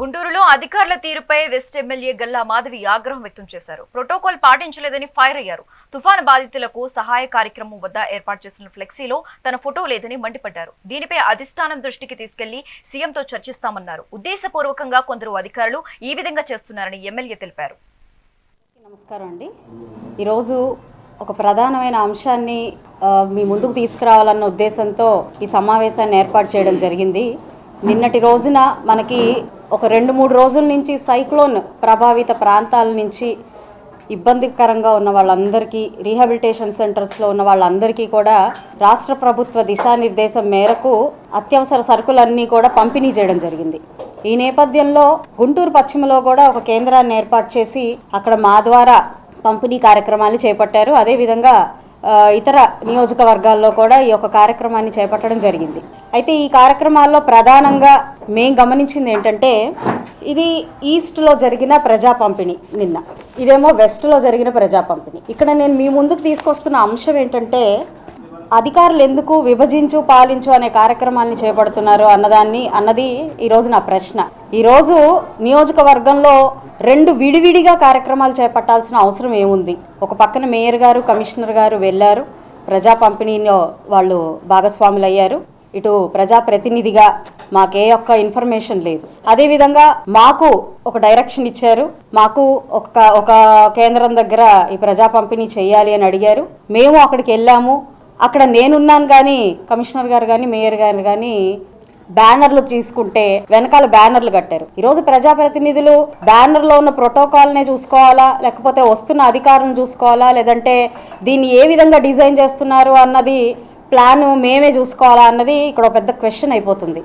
గుంటూరులో అధికారుల తీరుపై వెస్ట్ ఎమ్మెల్యే గల్లా మాధవి ఆగ్రహం వ్యక్తం చేశారు. ప్రోటోకాల్ పాటించలేదని ఫైర్ అయ్యారు. తుఫాను బాధితులకు సహాయ కార్యక్రమం వద్ద ఏర్పాటు చేసిన ఫ్లెక్సీలో తన ఫోటో లేదని మండిపడ్డారు. దీనిపై అధిష్టానం దృష్టికి తీసుకెళ్ళి సీఎంతో చర్చిస్తామన్నారు. ఉద్దేశపూర్వకంగా కొందరు అధికారులు ఈ విధంగా చేస్తున్నారని ఎమ్మెల్యే తెలిపారు. నమస్కారం అండి. ఈరోజు ఒక ప్రధానమైన అంశాన్ని మీ ముందుకు తీసుకురావాలన్న ఉద్దేశంతో ఈ సమావేశాన్ని ఏర్పాటు చేయడం జరిగింది. నిన్నటి రోజున మనకి ఒక రెండు మూడు రోజుల నుంచి సైక్లోన్ ప్రభావిత ప్రాంతాల నుంచి ఇబ్బందికరంగా ఉన్న వాళ్ళందరికీ రీహాబిలిటేషన్ సెంటర్స్లో ఉన్న వాళ్ళందరికీ కూడా రాష్ట్ర ప్రభుత్వ దిశానిర్దేశం మేరకు అత్యవసర సరుకులన్నీ కూడా పంపిణీ చేయడం జరిగింది. ఈ నేపథ్యంలో గుంటూరు పశ్చిమలో కూడా ఒక కేంద్రాన్ని ఏర్పాటు చేసి అక్కడ మా ద్వారా పంపిణీ కార్యక్రమాలు చేపట్టారు. అదేవిధంగా ఇతర నియోజకవర్గాల్లో కూడా ఈ యొక్క కార్యక్రమాన్ని చేపట్టడం జరిగింది. అయితే ఈ కార్యక్రమాల్లో ప్రధానంగా మేము గమనించింది ఏంటంటే ఇది ఈస్ట్లో జరిగిన ప్రజా పంపిణీ నిన్న. ఇదేమో వెస్ట్లో జరిగిన ప్రజా పంపిణీ. ఇక్కడ నేను మీ ముందుకు తీసుకొస్తున్న అంశం ఏంటంటే అధికారులు ఎందుకు విభజించు పాలించు అనే కార్యక్రమాన్ని చేపడుతున్నారు అన్నదాన్ని అన్నది ఈరోజు నా ప్రశ్న. ఈరోజు నియోజకవర్గంలో రెండు విడివిడిగా కార్యక్రమాలు చేపట్టాల్సిన అవసరం ఏముంది? ఒక పక్కన మేయర్ గారు కమిషనర్ గారు వెళ్ళారు. ప్రజా పంపిణీలో వాళ్ళు భాగస్వాములు అయ్యారు ఇటు ప్రజాప్రతినిధిగా మాకే ఒక్క ఇన్ఫర్మేషన్ లేదు. అదేవిధంగా మాకు ఒక డైరెక్షన్ ఇచ్చారు. మాకు ఒక ఒక కేంద్రం దగ్గర ఈ ప్రజా పంపిణీ చేయాలి అని అడిగారు. మేము అక్కడికి వెళ్ళాము. అక్కడ నేనున్నాను కానీ కమిషనర్ గారు కానీ మేయర్ గారు కానీ బ్యానర్లు తీసుకుంటే వెనకాల బ్యానర్లు కట్టారు. ఈరోజు ప్రజాప్రతినిధులు బ్యానర్లో ఉన్న ప్రోటోకాల్నే చూసుకోవాలా లేకపోతే వస్తున్న అధికారులను చూసుకోవాలా లేదంటే దీన్ని ఏ విధంగా డిజైన్ చేస్తున్నారు అన్నది ప్లాన్ మేమే చూసుకోవాలా అన్నది ఇక్కడ ఒక పెద్ద క్వశ్చన్ అయిపోతుంది.